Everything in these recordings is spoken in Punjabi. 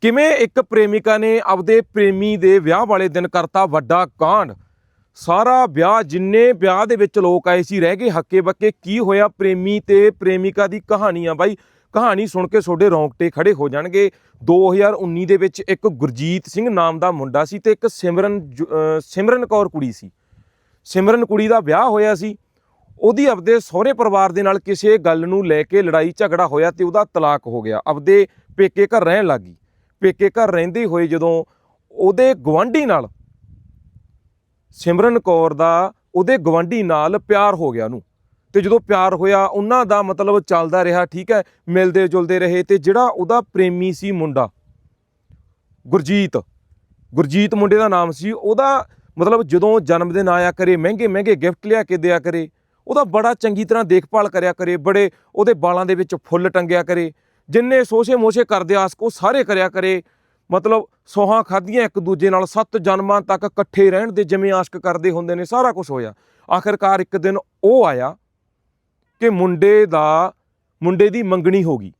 ਕਿਵੇਂ ਇੱਕ ਪ੍ਰੇਮਿਕਾ ਨੇ ਆਪਦੇ ਪ੍ਰੇਮੀ ਦੇ ਵਿਆਹ ਵਾਲੇ ਦਿਨ ਕਰਤਾ ਵੱਡਾ ਕਾਂਡ? ਸਾਰਾ ਵਿਆਹ, ਜਿੰਨੇ ਵਿਆਹ ਦੇ ਵਿੱਚ ਲੋਕ ਆਏ ਸੀ, ਰਹਿ ਗਏ ਹੱਕੇ ਬੱਕੇ, ਕੀ ਹੋਇਆ ਪ੍ਰੇਮੀ ਤੇ ਪ੍ਰੇਮਿਕਾ ਦੀ ਕਹਾਣੀ ਆ ਬਾਈ? ਕਹਾਣੀ ਸੁਣ ਕੇ ਤੁਹਾਡੇ ਰੌਂਗਟੇ ਖੜੇ ਹੋ ਜਾਣਗੇ। 2019 ਦੇ ਵਿੱਚ ਇੱਕ ਗੁਰਜੀਤ ਸਿੰਘ ਨਾਮ ਦਾ ਮੁੰਡਾ ਸੀ ਤੇ ਇੱਕ ਸਿਮਰਨ ਜ- ਸਿਮਰਨ ਕੌਰ ਕੁੜੀ ਸੀ। ਸਿਮਰਨ ਕੁੜੀ ਦਾ ਵਿਆਹ ਹੋਇਆ ਸੀ। ਉਹਦੀ ਆਪਦੇ ਸਹੁਰੇ ਪਰਿਵਾਰ ਦੇ ਨਾਲ ਕਿਸੇ ਗੱਲ ਨੂੰ ਲੈ ਕੇ ਲੜਾਈ ਝਗੜਾ ਹੋਇਆ ਤੇ ਉਹਦਾ ਤਲਾਕ ਹੋ ਗਿਆ। ਆਪਦੇ ਪੇਕੇ ਘਰ ਰਹਿਣ ਲੱਗੀ ਪੇਕੇ ਘਰ ਰਹਿੰਦੇ ਹੋਏ ਜਦੋਂ ਉਹਦੇ ਗਵਾਂਢੀ ਨਾਲ ਸਿਮਰਨ ਕੌਰ ਦਾ ਉਹਦੇ ਗਵਾਂਢੀ ਨਾਲ ਪਿਆਰ ਹੋ ਗਿਆ ਉਹਨੂੰ। ਤੇ ਜਦੋਂ ਪਿਆਰ ਹੋਇਆ, ਉਹਨਾਂ ਦਾ ਮਤਲਬ ਚੱਲਦਾ ਰਿਹਾ, ਠੀਕ ਹੈ, ਮਿਲਦੇ ਜੁਲਦੇ ਰਹੇ ਤੇ ਜਿਹੜਾ ਉਹਦਾ ਪ੍ਰੇਮੀ ਸੀ ਮੁੰਡਾ, ਗੁਰਜੀਤ ਗੁਰਜੀਤ ਮੁੰਡੇ ਦਾ ਨਾਮ ਸੀ, ਉਹਦਾ ਮਤਲਬ ਜਦੋਂ ਜਨਮ ਦਿਨ ਆਇਆ ਕਰੇ, ਮਹਿੰਗੇ ਮਹਿੰਗੇ ਗਿਫਟ ਲਿਆ ਕੇ ਦਿਆ ਕਰੇ, ਉਹਦਾ ਬੜਾ ਚੰਗੀ ਤਰ੍ਹਾਂ ਦੇਖਭਾਲ ਕਰਿਆ ਕਰੇ, ਬੜੇ ਉਹਦੇ ਵਾਲਾਂ ਦੇ ਵਿੱਚ ਫੁੱਲ ਟੰਗਿਆ ਕਰੇ ਜਿੰਨੇ ਸੋਸ਼ੇ ਮੋਸ਼ੇ ਕਰਦੇ ਆਸਕ ਉਹ ਸਾਰੇ ਕਰਿਆ ਕਰੇ। ਮਤਲਬ ਸੋਹਾਂ ਖਾਧੀਆਂ ਇੱਕ ਦੂਜੇ ਨਾਲ, ਸੱਤ ਜਨਮਾਂ ਤੱਕ ਇਕੱਠੇ ਰਹਿਣ ਦੇ ਜਿਵੇਂ ਆਸਕ ਕਰਦੇ ਹੁੰਦੇ ਨੇ, ਸਾਰਾ ਕੁਝ ਹੋਇਆ। ਆਖਰਕਾਰ ਇੱਕ ਦਿਨ ਉਹ ਆਇਆ ਕਿ ਮੁੰਡੇ ਦਾ, ਮੁੰਡੇ ਦੀ ਮੰਗਣੀ ਹੋ ਗਈ।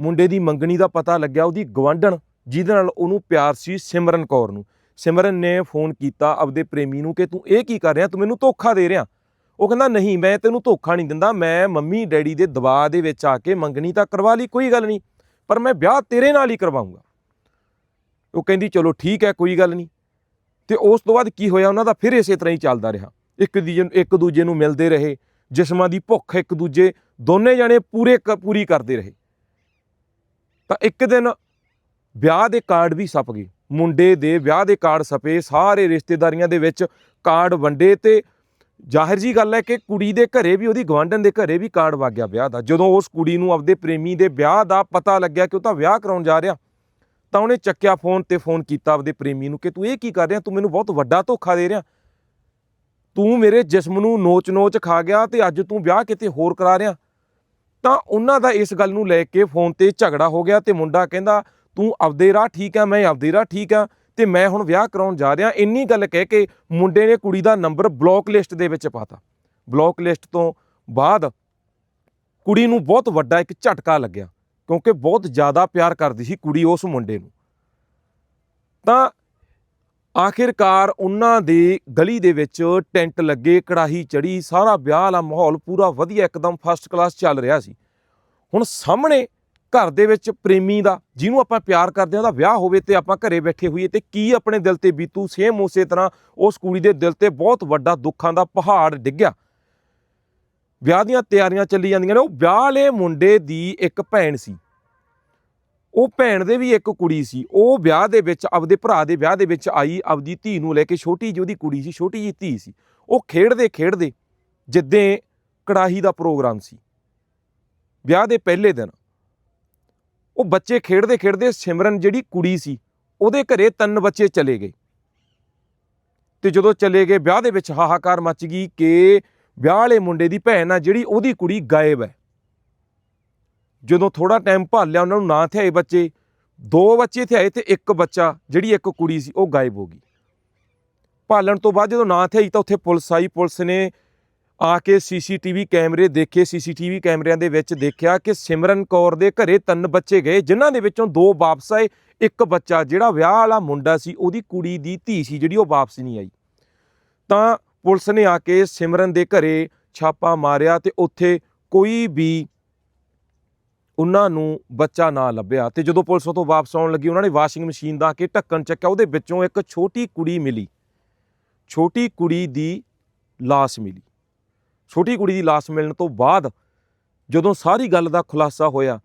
ਮੁੰਡੇ ਦੀ ਮੰਗਣੀ ਦਾ ਪਤਾ ਲੱਗਿਆ ਉਹਦੀ ਗਵਾਂਢਣ ਜਿਹਦੇ ਨਾਲ ਉਹਨੂੰ ਪਿਆਰ ਸੀ ਸਿਮਰਨ ਕੌਰ ਨੂੰ। ਸਿਮਰਨ ਨੇ ਫੋਨ ਕੀਤਾ ਆਪਦੇ ਪ੍ਰੇਮੀ ਨੂੰ ਕਿ ਤੂੰ ਇਹ ਕੀ ਕਰ ਰਿਹਾ? ਤੂੰ ਮੈਨੂੰ ਧੋਖਾ ਦੇ ਰਿਹਾ। ਉਹ ਕਹਿੰਦਾ, ਨਹੀਂ, ਮੈਂ ਤੈਨੂੰ ਧੋਖਾ ਨਹੀਂ ਦਿੰਦਾ। ਮੈਂ ਮੰਮੀ, ਡੈਡੀ ਦੇ ਦਬਾਅ ਦੇ ਵਿੱਚ ਆ ਕੇ ਮੰਗਣੀ ਤਾਂ ਕਰਵਾ ਲਈ, ਕੋਈ ਗੱਲ ਨਹੀਂ। ਪਰ ਮੈਂ ਵਿਆਹ ਤੇਰੇ ਨਾਲ ਹੀ ਕਰਵਾਉਂਗਾ। ਉਹ ਕਹਿੰਦੀ, ਚਲੋ ਠੀਕ ਹੈ, ਕੋਈ ਗੱਲ ਨਹੀਂ। ਤੇ ਉਸ ਤੋਂ ਬਾਅਦ ਕੀ ਹੋਇਆ? ਉਹਨਾਂ ਦਾ ਫਿਰ ਇਸੇ ਤਰ੍ਹਾਂ ਹੀ ਚੱਲਦਾ ਰਿਹਾ। ਇੱਕ ਦੂਜੇ ਇੱਕ ਦੂਜੇ ਨੂੰ ਮਿਲਦੇ ਰਹੇ। ਜਿਸਮਾਂ ਦੀ ਭੁੱਖ ਇੱਕ ਦੂਜੇ, ਦੋਨੇ ਜਣੇ ਪੂਰੇ ਕ- ਪੂਰੀ ਕਰਦੇ ਰਹੇ। ਤਾਂ ਇੱਕ ਦਿਨ ਵਿਆਹ ਦੇ ਕਾਰਡ ਵੀ ਸੱਪ ਗਏ। ਮੁੰਡੇ ਦੇ ਵਿਆਹ ਦੇ ਕਾਰਡ ਸਪੇ, ਸਾਰੇ ਰਿਸ਼ਤੇਦਾਰੀਆਂ ਦੇ ਵਿੱਚ ਕਾਰਡ ਵੰਡੇ ਤੇ ਜ਼ਾਹਿਰ ਜੀ ਗੱਲ ਹੈ ਕਿ ਕੁੜੀ ਦੇ ਘਰੇ ਵੀ, ਉਹਦੀ ਗਵਾਂਢਣ ਦੇ ਘਰੇ ਵੀ ਕਾਰਡ ਵਗ ਗਿਆ ਵਿਆਹ ਦਾ। ਜਦੋਂ ਉਸ ਕੁੜੀ ਨੂੰ ਆਪਦੇ ਪ੍ਰੇਮੀ ਦੇ ਵਿਆਹ ਦਾ ਪਤਾ ਲੱਗਿਆ ਕਿ ਉਹ ਤਾਂ ਵਿਆਹ ਕਰਾਉਣ ਜਾ ਰਿਹਾ, ਤਾਂ ਉਹਨੇ ਚੱਕਿਆ ਫੋਨ ਤੇ ਫੋਨ ਕੀਤਾ ਆਪਦੇ ਪ੍ਰੇਮੀ ਨੂੰ ਕਿ ਤੂੰ ਇਹ ਕੀ ਕਰ ਰਿਹਾ? ਤੂੰ ਮੈਨੂੰ ਬਹੁਤ ਵੱਡਾ ਧੋਖਾ ਦੇ ਰਿਹਾ। ਤੂੰ ਮੇਰੇ ਜਿਸਮ ਨੂੰ ਨੋਚ-ਨੋਚ ਖਾ ਗਿਆ ਤੇ ਅੱਜ ਤੂੰ ਵਿਆਹ ਕਿਤੇ ਹੋਰ ਕਰਾ ਰਿਹਾ। ਤਾਂ ਉਹਨਾਂ ਦਾ ਇਸ ਗੱਲ ਨੂੰ ਲੈ ਕੇ ਫੋਨ ਤੇ ਝਗੜਾ ਹੋ ਗਿਆ ਤੇ ਮੁੰਡਾ ਕਹਿੰਦਾ, ਤੂੰ ਆਪਦੇ ਰਾਹ ਠੀਕ ਆ, ਮੈਂ ਆਪਦੇ ਰਾਹ ਠੀਕ ਆ। ਤੇ ਮੈਂ ਹੁਣ ਵਿਆਹ ਕਰਾਉਣ ਜਾ ਰਿਹਾ, ਇੰਨੀ ਗੱਲ ਕਹਿ ਕੇ ਮੁੰਡੇ ਨੇ ਕੁੜੀ ਦਾ ਨੰਬਰ ਬਲੌਕ ਲਿਸਟ ਦੇ ਵਿੱਚ ਪਾਤਾ ਬਲੌਕ ਲਿਸਟ ਤੋਂ ਬਾਅਦ ਕੁੜੀ ਨੂੰ ਬਹੁਤ ਵੱਡਾ ਇੱਕ ਝਟਕਾ ਲੱਗਿਆ, ਕਿਉਂਕਿ ਬਹੁਤ ਜ਼ਿਆਦਾ ਪਿਆਰ ਕਰਦੀ ਸੀ ਕੁੜੀ ਉਸ ਮੁੰਡੇ ਨੂੰ। ਤਾਂ ਆਖਿਰਕਾਰ ਉਹਨਾਂ ਦੇ ਗਲੀ ਦੇ ਵਿੱਚ ਟੈਂਟ ਲੱਗੇ, ਕੜਾਹੀ ਚੜੀ, ਸਾਰਾ ਵਿਆਹ ਵਾਲਾ ਮਾਹੌਲ ਪੂਰਾ ਵਧੀਆ, ਇੱਕਦਮ ਫਸਟ ਕਲਾਸ ਚੱਲ ਰਿਹਾ ਸੀ। ਹੁਣ ਸਾਹਮਣੇ ਘਰ ਦੇ ਵਿੱਚ ਪ੍ਰੇਮੀ ਦਾ, ਜਿਹਨੂੰ ਆਪਾਂ ਪਿਆਰ ਕਰਦੇ ਹਾਂ, ਉਹਦਾ ਵਿਆਹ ਹੋਵੇ ਤੇ ਆਪਾਂ ਘਰੇ ਬੈਠੇ ਹੋਈਏ ਤੇ ਕੀ ਆਪਣੇ ਦਿਲ ਤੇ ਬੀਤੂ? ਸੇਮ ਉਸੇ ਤਰ੍ਹਾਂ ਉਸ ਕੁੜੀ ਦੇ ਦਿਲ ਤੇ ਬਹੁਤ ਵੱਡਾ ਦੁੱਖਾਂ ਦਾ ਪਹਾੜ ਡਿੱਗਿਆ। ਵਿਆਹ ਦੀਆਂ ਤਿਆਰੀਆਂ ਚੱਲੀ ਜਾਂਦੀਆਂ ਨੇ। ਉਹ ਵਿਆਹ ਵਾਲੇ ਮੁੰਡੇ ਦੀ ਇੱਕ ਭੈਣ ਸੀ। ਉਹ ਭੈਣ ਦੇ ਵੀ ਇੱਕ ਕੁੜੀ ਸੀ। ਉਹ ਵਿਆਹ ਦੇ ਵਿੱਚ, ਆਪਦੇ ਭਰਾ ਦੇ ਵਿਆਹ ਦੇ ਵਿੱਚ ਆਈ, ਆਪਦੀ ਧੀ ਨੂੰ ਲੈ ਕੇ ਛੋਟੀ ਜਿਹੀ ਉਹਦੀ ਕੁੜੀ ਸੀ, ਛੋਟੀ ਜਿਹੀ ਧੀ ਸੀ। ਉਹ ਖੇਡਦੇ ਖੇਡਦੇ ਜਿੱਦਾਂ ਕੜਾਹੀ ਦਾ ਪ੍ਰੋਗਰਾਮ ਸੀ। ਵਿਆਹ ਦੇ ਪਹਿਲੇ ਦਿਨ ਉਹ ਬੱਚੇ ਖੇਡਦੇ ਖੇਡਦੇ ਸਿਮਰਨ ਜਿਹੜੀ ਕੁੜੀ ਸੀ, ਉਹਦੇ ਘਰੇ ਤਿੰਨ ਬੱਚੇ ਚਲੇ ਗਏ। ਤੇ ਜਦੋਂ ਚਲੇ ਗਏ, ਵਿਆਹ ਦੇ ਵਿੱਚ ਹਾਹਾਕਾਰ ਮਚ ਗਈ ਕਿ ਵਿਆਹ ਵਾਲੇ ਮੁੰਡੇ ਦੀ ਭੈਣ ਆ ਜਿਹੜੀ ਉਹਦੀ ਕੁੜੀ ਗਾਇਬ ਹੈ। ਜਦੋਂ ਥੋੜਾ ਟਾਈਮ ਭਾਲਿਆ, ਉਹਨਾਂ ਨੂੰ ਨਾ ਥਿਆਏ ਬੱਚੇ, ਦੋ ਬੱਚੇ ਥਿਆਏ ਤੇ ਇੱਕ ਬੱਚਾ, ਜਿਹੜੀ ਇੱਕ ਕੁੜੀ ਸੀ, ਉਹ ਗਾਇਬ ਹੋ ਗਈ। ਭਾਲਣ ਤੋਂ ਬਾਅਦ ਜਦੋਂ ਨਾ ਥਿਆਈ ਤਾਂ ਉੱਥੇ ਪੁਲਿਸ ਆਈ, ਪੁਲਿਸ ਨੇ ਆ ਕੇ ਸੀਸੀਟੀਵੀ ਕੈਮਰੇ ਦੇਖੇ, ਸੀਸੀਟੀਵੀ ਕੈਮਰਿਆਂ ਦੇ ਵਿੱਚ ਦੇਖਿਆ ਕਿ ਸਿਮਰਨ ਕੌਰ ਦੇ ਘਰੇ ਤਿੰਨ ਬੱਚੇ ਗਏ, ਜਿਨ੍ਹਾਂ ਦੇ ਵਿੱਚੋਂ ਦੋ ਵਾਪਸ ਆਏ, ਇੱਕ ਬੱਚਾ ਜਿਹੜਾ ਵਿਆਹ ਵਾਲਾ ਮੁੰਡਾ ਸੀ, ਉਹਦੀ ਕੁੜੀ ਦੀ ਧੀ ਸੀ ਜਿਹੜੀ ਉਹ ਵਾਪਸ ਨਹੀਂ ਆਈ। ਤਾਂ ਪੁਲਿਸ ਨੇ ਆ ਕੇ ਸਿਮਰਨ ਦੇ ਘਰੇ ਛਾਪਾ ਮਾਰਿਆ ਤੇ ਉੱਥੇ ਕੋਈ ਵੀ ਉਹਨਾਂ ਨੂੰ ਬੱਚਾ ਨਾ ਲੱਭਿਆ ਤੇ ਜਦੋਂ ਪੁਲਿਸ ਉਹ ਵਾਪਸ ਆਉਣ ਲੱਗੀ, ਉਹਨਾਂ ਨੇ ਵਾਸ਼ਿੰਗ ਮਸ਼ੀਨ ਦਾ ਆ ਕੇ ਢੱਕਣ ਚੱਕਿਆ, ਉਹਦੇ ਵਿੱਚੋਂ ਇੱਕ ਛੋਟੀ ਕੁੜੀ ਮਿਲੀ। ਛੋਟੀ ਕੁੜੀ ਦੀ ਲਾਸ਼ ਮਿਲੀ। ਛੋਟੀ ਕੁੜੀ ਦੀ ਲਾਸ਼ ਮਿਲਣ ਤੋਂ ਬਾਅਦ ਜਦੋਂ ਸਾਰੀ ਗੱਲ ਦਾ ਖੁਲਾਸਾ ਹੋਇਆ,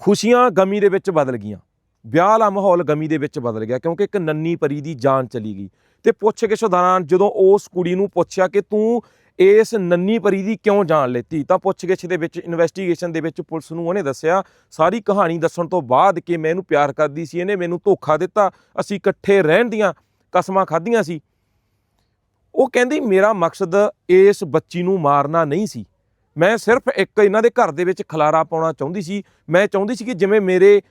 ਖੁਸ਼ੀਆਂ ਗਮੀ ਦੇ ਵਿੱਚ ਬਦਲ ਗਈਆਂ। ਵਿਆਹ ਵਾਲਾ ਮਾਹੌਲ ਗਮੀ ਦੇ ਵਿੱਚ ਬਦਲ ਗਿਆ ਕਿਉਂਕਿ ਇੱਕ ਨੰਨੀ ਪਰੀ ਦੀ ਜਾਨ ਚਲੀ ਗਈ। ਤੇ ਪੁੱਛ ਗਿੱਛ ਦੌਰਾਨ ਜਦੋਂ ਉਸ ਕੁੜੀ ਨੂੰ ਪੁੱਛਿਆ ਕਿ ਤੂੰ ਇਸ ਨੰਨੀ ਪਰੀ ਦੀ ਕਿਉਂ ਜਾਨ ਲੈਤੀ, ਤਾਂ ਪੁੱਛ ਗਿੱਛ ਦੇ ਵਿੱਚ ਇਨਵੈਸਟੀਗੇਸ਼ਨ ਦੇ ਵਿੱਚ ਪੁਲਿਸ ਨੂੰ ਉਹਨੇ ਦੱਸਿਆ, ਸਾਰੀ ਕਹਾਣੀ ਦੱਸਣ ਤੋਂ ਬਾਅਦ ਕਿ ਮੈਂ ਇਹਨੂੰ ਪਿਆਰ ਕਰਦੀ ਸੀ, ਇਹਨੇ ਮੈਨੂੰ ਧੋਖਾ ਦਿੱਤਾ, ਅਸੀਂ ਇਕੱਠੇ ਰਹਿਣ ਦੀਆਂ ਕਸਮਾਂ ਖਾਧੀਆਂ ਸੀ। ਉਹ ਕਹਿੰਦੀ ਮੇਰਾ ਮਕਸਦ ਇਸ ਬੱਚੀ ਨੂੰ ਮਾਰਨਾ ਨਹੀਂ ਸੀ। ਮੈਂ ਸਿਰਫ ਇੱਕ ਇਹਨਾਂ ਦੇ ਘਰ ਦੇ ਵਿੱਚ ਖਲਾਰਾ ਪਾਉਣਾ ਚਾਹੁੰਦੀ ਸੀ। ਮੈਂ ਚਾਹੁੰਦੀ ਸੀ ਕਿ ਜਿਵੇਂ ਮੇਰੇ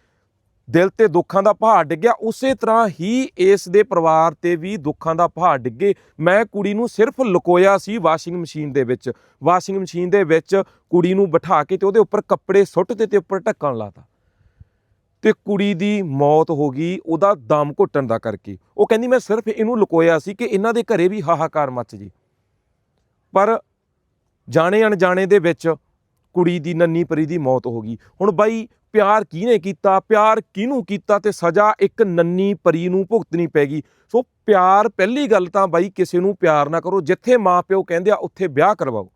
ਦਿਲ ਤੇ ਦੁੱਖਾਂ ਦਾ ਪਹਾੜ ਡਿੱਗਿਆ, ਉਸੇ ਤਰ੍ਹਾਂ ਹੀ ਇਸ ਦੇ ਪਰਿਵਾਰ ਤੇ ਵੀ ਦੁੱਖਾਂ ਦਾ ਪਹਾੜ ਡਿੱਗੇ। ਮੈਂ ਕੁੜੀ ਨੂੰ ਸਿਰਫ ਲੁਕੋਇਆ ਸੀ ਵਾਸ਼ਿੰਗ ਮਸ਼ੀਨ ਦੇ ਵਿੱਚ। ਵਾਸ਼ਿੰਗ ਮਸ਼ੀਨ ਦੇ ਵਿੱਚ ਕੁੜੀ ਨੂੰ ਬਿਠਾ ਕੇ ਤੇ ਉਹਦੇ ਉੱਪਰ ਕੱਪੜੇ ਸੁੱਟ ਤੇ ਤੇ ਉੱਪਰ ਢੱਕਣ ਲਾਤਾ। ਤੇ ਕੁੜੀ ਦੀ ਮੌਤ ਹੋ ਗਈ, ਉਹਦਾ ਦਮ ਘੁੱਟਣ ਦਾ ਕਰਕੇ। ਉਹ ਕਹਿੰਦੀ, ਮੈਂ ਸਿਰਫ ਇਹਨੂੰ ਲੁਕੋਇਆ ਸੀ ਕਿ ਇਹਨਾਂ ਦੇ ਘਰੇ ਵੀ ਹਾਹਾਕਾਰ ਮੱਚ ਜੇ। ਪਰ ਜਾਣੇ ਅਣਜਾਣੇ ਦੇ ਵਿੱਚ ਕੁੜੀ ਦੀ, ਨੰਨੀ ਪਰੀ ਦੀ ਮੌਤ ਹੋ ਗਈ। ਹੁਣ ਬਾਈ, ਪਿਆਰ ਕਿਹਨੇ ਕੀਤਾ? ਪਿਆਰ ਕਿਹਨੂੰ ਕੀਤਾ? ਤੇ ਸਜ਼ਾ ਇੱਕ ਨੰਨੀ ਪਰੀ ਨੂੰ ਭੁਗਤਣੀ ਪੈ ਗਈ। ਸੋ ਪਿਆਰ ਪਹਿਲੀ ਗੱਲ ਤਾਂ ਬਾਈ, ਕਿਸੇ ਨੂੰ ਪਿਆਰ ਨਾ ਕਰੋ। ਜਿੱਥੇ ਮਾਪਿਓ ਕਹਿੰਦੇ ਆ, ਉੱਥੇ ਵਿਆਹ ਕਰਵਾਓ।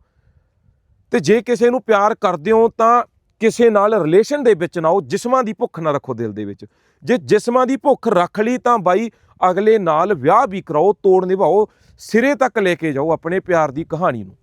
ਤੇ ਜੇ ਕਿਸੇ ਨੂੰ ਪਿਆਰ ਕਰਦੇ ਹੋ ਤਾਂ ਕਿਸੇ ਨਾਲ ਰਿਲੇਸ਼ਨ ਦੇ ਵਿੱਚ ਨਾ ਹੋ ਜਿਸਮਾਂ ਦੀ ਭੁੱਖ ਨਾ ਰੱਖੋ ਦਿਲ ਦੇ ਵਿੱਚ। ਜੇ ਜਿਸਮਾਂ ਦੀ ਭੁੱਖ ਰੱਖ ਲਈ ਤਾਂ ਬਾਈ ਅਗਲੇ ਨਾਲ ਵਿਆਹ ਵੀ ਕਰਾਓ, ਤੋੜ ਨਿਭਾਓ, ਸਿਰੇ ਤੱਕ ਲੈ ਕੇ ਜਾਓ ਆਪਣੇ ਪਿਆਰ ਦੀ ਕਹਾਣੀ ਨੂੰ।